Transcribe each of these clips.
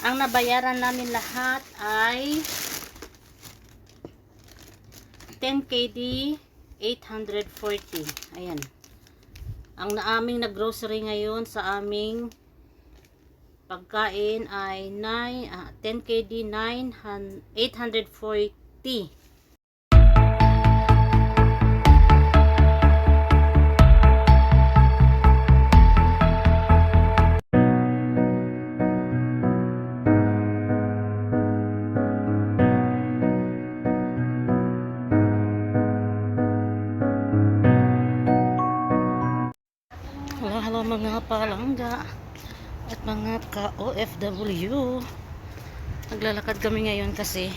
Ang nabayaran namin lahat ay 10 KD 840. Ayan. Ang naaming naggrocery ngayon sa aming pagkain ay 9, ah, 10 KD 900 840. Mga palangga at mga ka-OFW. Naglalakad kami ngayon kasi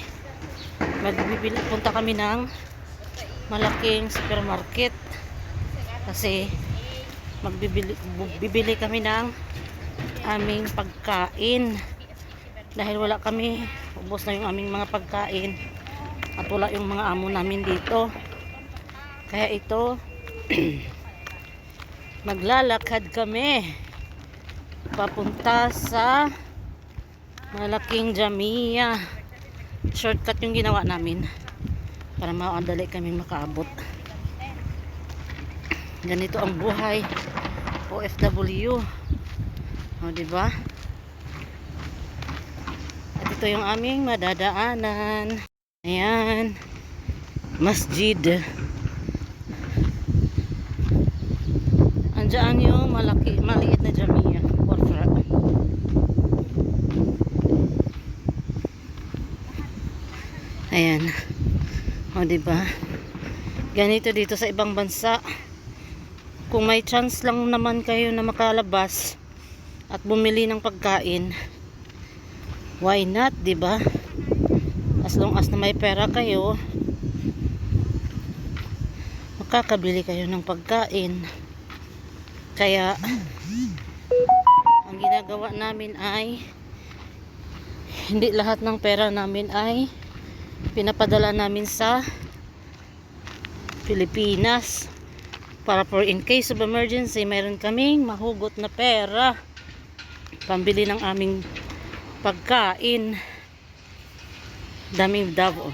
magbibili, punta kami ng malaking supermarket. Kasi magbibili bibili kami ng aming pagkain. Dahil wala kami ubos na yung aming mga pagkain. At wala yung mga amo namin dito. Kaya ito maglalakad kami. Papunta sa malaking Jamia. Shortcut yung ginawa namin para maadali kami makaabot. Ganito ang buhay. OFW o diba? At ito yung aming madadaanan. Ayan. Masjid Andiyan yung malaki, maliit na Jamia. Porfra. Ayan. O, diba? Ganito dito sa ibang bansa. Kung may chance lang naman kayo na makalabas at bumili ng pagkain, why not, diba? As long as na may pera kayo, makakabili kayo ng pagkain. Kaya, ang ginagawa namin ay, hindi lahat ng pera namin ay pinapadala namin sa Pilipinas. Para for in case of emergency, mayroon kaming mahugot na pera. Pambili ng aming pagkain. Daming dabo.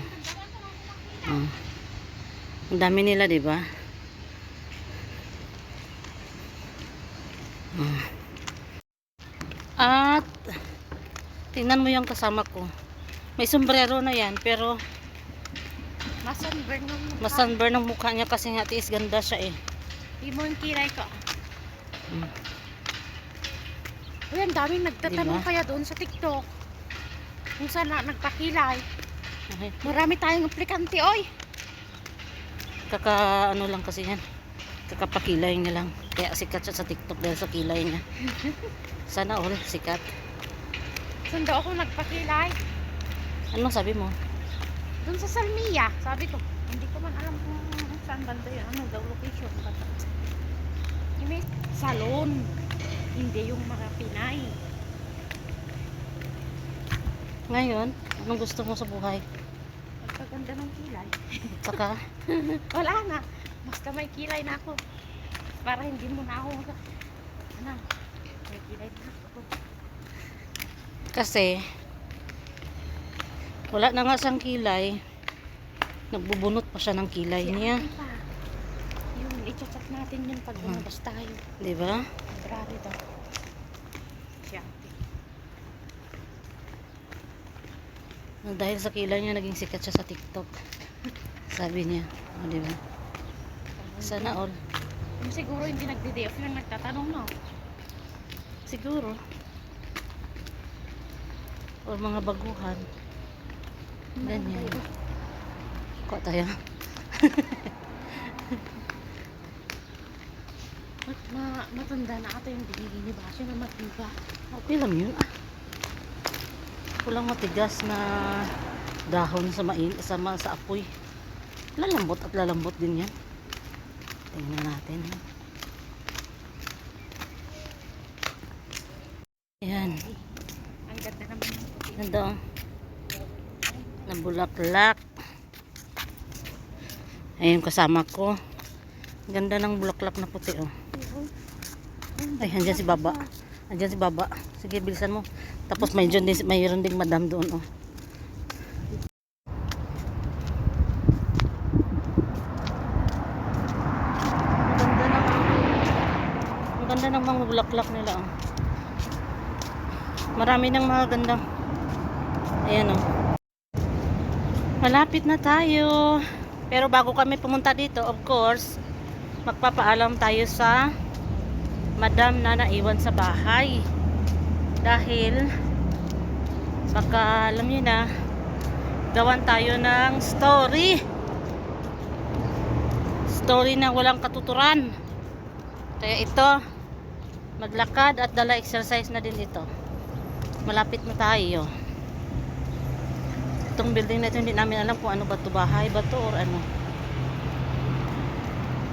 Oh. Ang dami nila, di ba? At tingnan mo yung kasama ko. May sombrero na yan pero Masunburn ng mukha. masunburn ang mukha niya kasi nga tiis ganda siya eh. Yung kilay ko. Mm. Uy, ang daming nagtatanong Diba? kaya doon sa TikTok. Kung saan na nagpakilay. Okay. Marami tayong aplikante, oy. Kaka ano lang kasi yan. Kakapakilay niya lang. Kaya sikat siya sa TikTok dahil sa kilay niya. Sana all sikat. Daw ako nagpakilay? Anong sabi mo? Doon sa Salmia. Sabi ko, hindi ko man alam kung saan banda yun. Ano daw location. Basta. Ini, salon. Hindi yung mga Pinay. Ngayon, anong gusto mo sa buhay? Pagkaganda ng kilay. Saka, Wala na. Basta may kilay na ako. Para hindi mo na ako ano, may kilay na ako. kasi, wala na nga siyang kilay. Nagbubunot pa siya ng kilay Si niya. Yung i-chat natin yun pag Hmm. lumabas tayo. Di ba? Library daw. Siya. Na Dahil sa kilay niya, naging sikat siya sa TikTok. Sabi niya. O, di ba? Sana all. Siguro hindi nagdi-DF lang nagtatanong no. Siguro. Or mga baguhan. Ganyan. Kuha tayo. Mat ma matanda na ata yung binili ni Basyo na matiba. Okay lang yun. Ah. Kulang matigas na dahon sa main sa, ma- sa apoy. Lalambot at lalambot din yan. Tingnan natin. ha. Ayan. Ang ganda naman ng puti. Ganda oh. Na bulaklak. Ayun kasama ko. Ganda ng bulaklak na puti oh. Ay, andyan si Baba. Andyan si Baba. Sige, bilisan mo. Tapos may dyan din, mayroon ding madam doon, oh. Ganda ng ganda mga bulaklak nila, oh. Marami ng mga gandang Ayan, oh. Malapit na tayo. Pero bago kami pumunta dito, of course, magpapaalam tayo sa madam na naiwan sa bahay. Dahil, baka alam niyo na, gawan tayo ng story. Story na walang katuturan. Kaya ito, maglakad at dala exercise na din ito. Malapit na tayo. Itong building na ito, hindi namin alam kung ano ba ito, bahay ba ito or ano.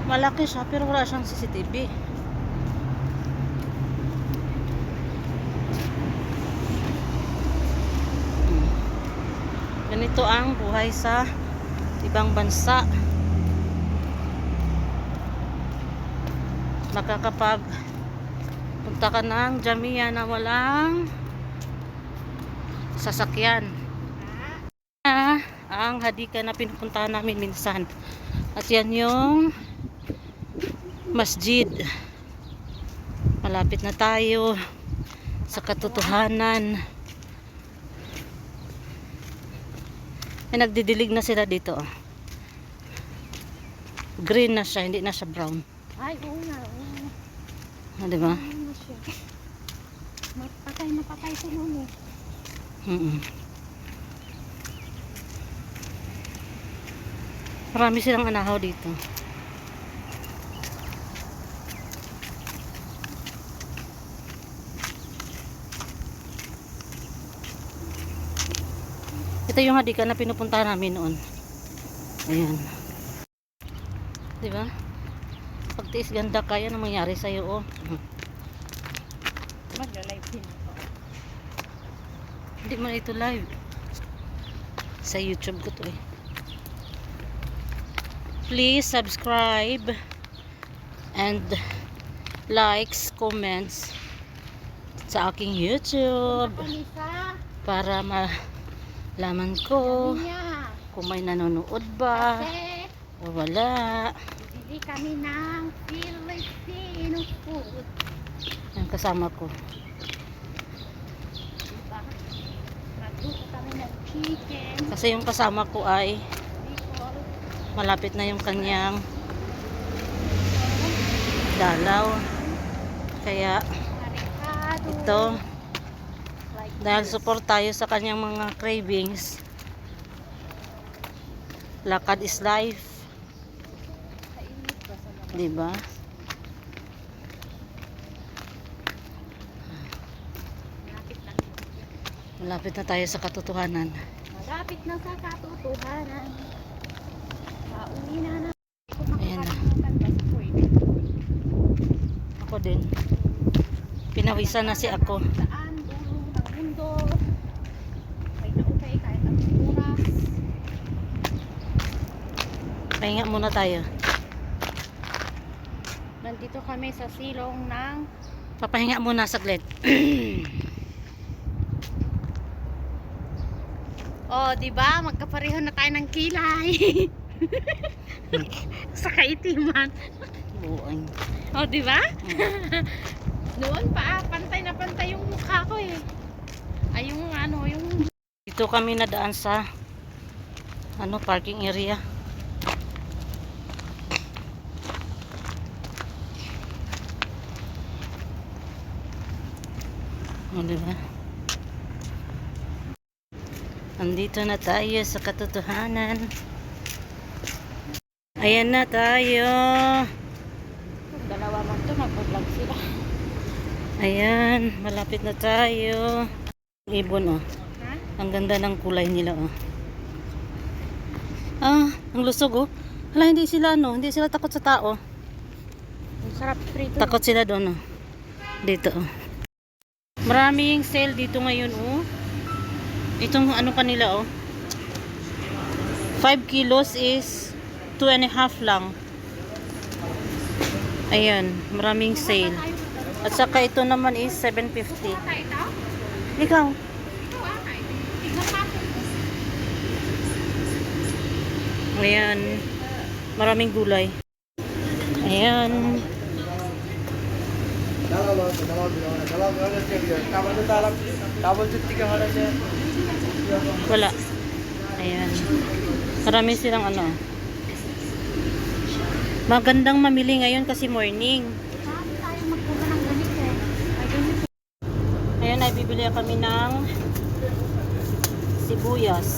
Malaki siya, pero wala siyang CCTV. Hmm. Ganito ang buhay sa ibang bansa. Makakapag punta ka ng Jamia na walang sasakyan. Ang hadika na pinupuntahan namin minsan. At yan yung masjid. Malapit na tayo sa katotohanan. Ay, nagdidilig na sila dito. Green na siya, hindi na siya brown. Ay, oo nga. Oo. Ah, di ba? Na siya? Mapatay na patay sa noon eh. Mm Marami silang anahaw dito. Ito yung hadika na pinupuntahan namin noon. Ayan. Di ba? Pagtiis ganda kaya na mangyari sa'yo, oh. Magla-live din. Hindi mo ito live. Sa YouTube ko to eh. Please subscribe and likes, comments sa aking YouTube para malaman ko kung may nanonood ba o wala. bibili kami ng Filipino food. Ang kasama ko. Diba? Kasi yung kasama ko ay malapit na yung kanyang dalaw. Kaya ito Dahil support tayo sa kanyang mga cravings. Lakad is life, Kainit ba sa mga 'di ba? malapit na. Malapit na tayo sa katotohanan. Malapit na sa katotohanan. Ayan na. Ako din. Pinawisan na si ako. Pahinga muna tayo. Nandito kami sa silong ng Papahinga muna saglit. Oh, 'di ba? Magkapareho na tayo ng kilay. sa kaitiman. Buong. Oh, 'di ba? Noon pa, pantay na pantay yung mukha ko eh. Ay, yung ano, yung Dito kami nadaan sa ano parking area. O, diba? Andito na tayo sa katotohanan. Ayan na tayo. dalawa man to, nagpo-vlog sila. Ayan, malapit na tayo. Ibon oh. Ha? Ang ganda ng kulay nila oh. Ah, ang lusog oh. Hala, hindi sila ano, hindi sila takot sa tao. Ang sarap prito. Takot sila doon oh. Dito oh. Maraming sale dito ngayon oh. Itong ano kanila oh. 5 kilos is 2 and a half lang. Ayan, maraming sale. At saka ito naman is 750. Tayo ito? Ikaw. Ayan. Maraming gulay. Ayan. Wala. Ayan. Marami silang ano. Magandang mamili ngayon kasi morning. Saan tayo magpunta ng ganito? Ay, ganito. Ayan, ay bibili kami ng sibuyas.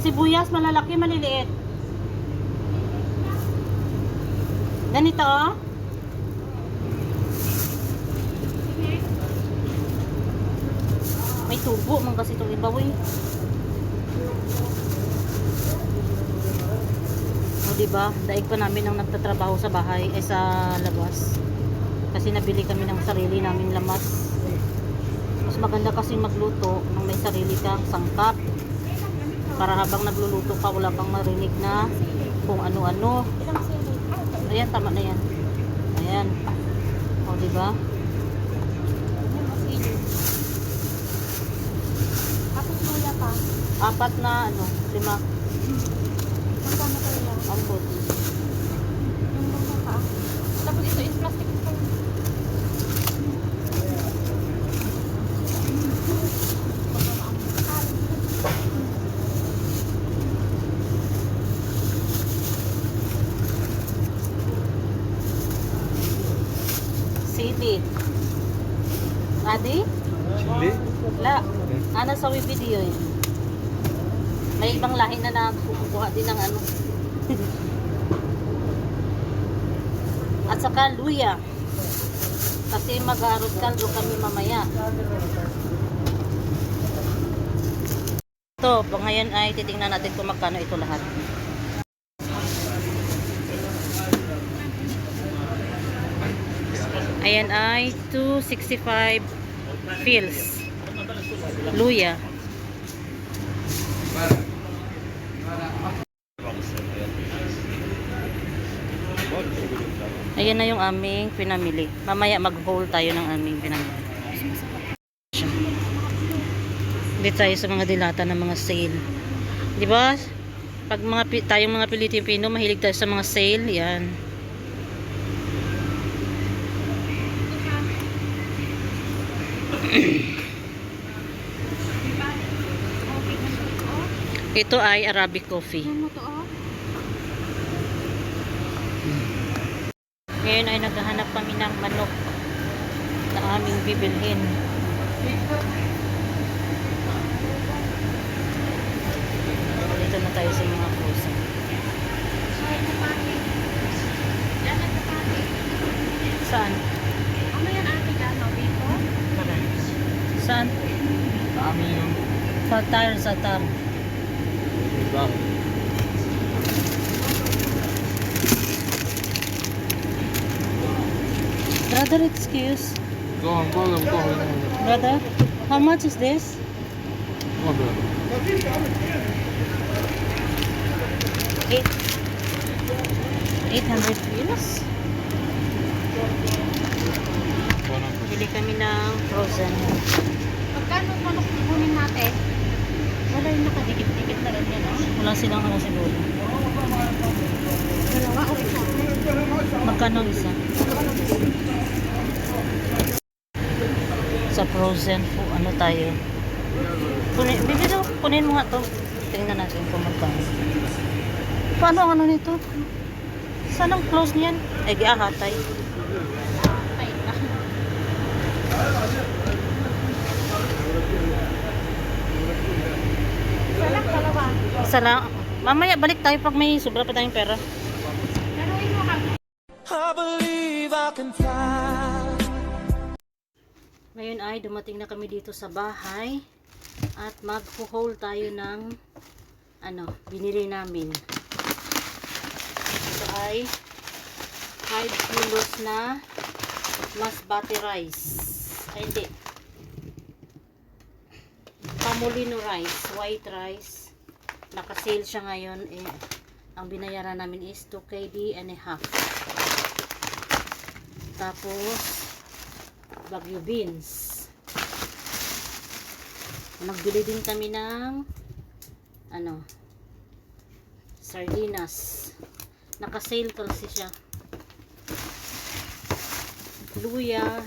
Sibuyas, malalaki, maliliit. Ganito, oh. Tubo man kasi itong ibaw eh. O diba, daig pa namin ang nagtatrabaho sa bahay ay sa labas. Kasi nabili kami ng sarili naming lamas. Mas maganda kasi magluto nang may sarili kang sangkap. Para habang nagluluto ka, wala kang marinig na kung ano-ano. Ayan, tama na yan. Ayan. O, diba? Ilang sili? Tapos luya pa. Apat na, ano, lima. Magkano kaya? Ang puti. Yung luya pa. Tapos ito is plastic ito. Sili. Adi? Chili? La. Ano sa video eh. May ibang lahi na nagkukuha din ng ano. At saka luya. Kasi mag-arroz kaldo kami mamaya. Ito, ngayon ay titingnan natin kung magkano ito lahat. Ayan ay 265 pills. Luya. Ayan na yung aming pinamili. Mamaya mag-haul tayo ng aming pinamili. Dito tayo sa mga dilata ng mga sale. Di ba? Pag mga tayong mga Pilipino, mahilig tayo sa mga sale. Yan. Ito ay Arabic coffee. Mo to Ngayon ay naghahanap kami ng manok na aming bibilhin. Dito na tayo sa mga napati. Saan? Ano yan ate dyan, no? Biko? Saan? Kami yung... Sa tar, sa tar. Bang. Brother, excuse. Go on, go on, go on. Brother, how much is this? Come on, brother. Eight. 800 views. Go on, bro. Bili kami ng frozen. Magkano manok kukunin natin? Wala yung nakadikit-dikit na ganyan. ah. Wala silang ano siguro. Dalawa o isa? Magkano isa? Sa frozen po, ano tayo? Kunin, bibi daw, kunin mo nga to. Tingnan natin kung magkano. Paano ang ano nito? Saan ang close niyan? Ay, giahatay. Ay, ah. Isa lang. Mamaya balik tayo pag may sobra pa tayong pera. Kami. Ngayon ay dumating na kami dito sa bahay at mag-haul tayo ng ano, binili namin. Ito ay 5 kilos na masbate rice. Ay, hindi. Pamulino rice, white rice. Naka-sale siya ngayon. Eh, ang binayaran namin is 2 KD and a half. Tapos, Baguio beans. Nagbili din kami ng ano sardinas. Naka-sale kasi siya. Luya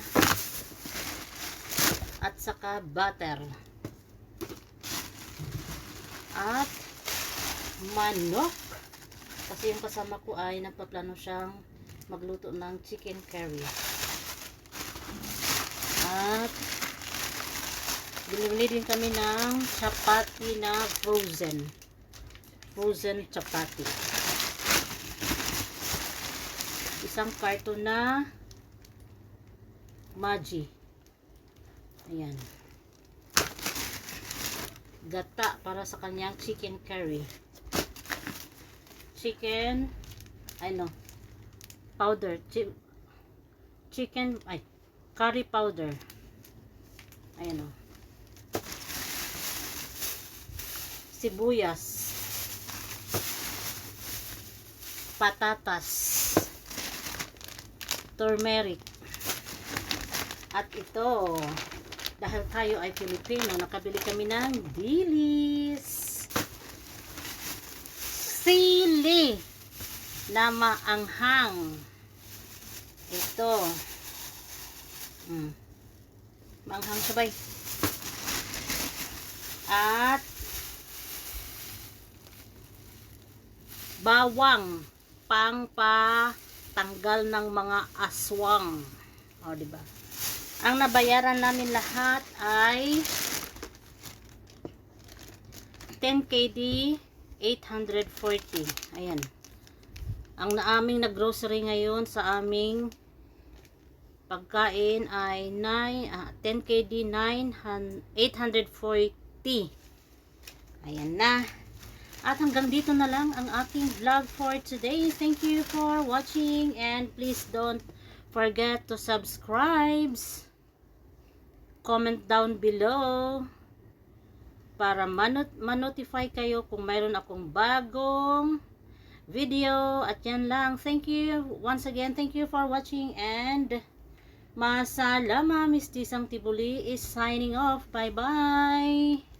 at saka butter. At manok. Kasi yung kasama ko ay nagpaplano siyang magluto ng chicken curry. At binili din kami ng chapati na frozen. Frozen chapati. Isang karton na Maggi. Ayan. Gata para sa kanyang chicken curry. Chicken, ano, powder. Chi chicken, ay, curry powder. Ayan o. Sibuyas. Patatas. Turmeric. At ito, dahil tayo ay Pilipino, nakabili kami ng dilis. Sili na maanghang. Ito. Mm. Maanghang sabay. At bawang pang patanggal ng mga aswang. O, di ba? Ang nabayaran namin lahat ay 10 KD 840. Ayan. Ang naaming naggrocery ngayon sa aming pagkain ay 9, ah, 10 KD 9, 840. Ayan na. At hanggang dito na lang ang aking vlog for today. Thank you for watching and please don't forget to subscribe. Comment down below para manot manotify kayo kung mayroon akong bagong video at yan lang. Thank you once again. Thank you for watching and masalama Miss Tisang Tibuli is signing off. Bye bye.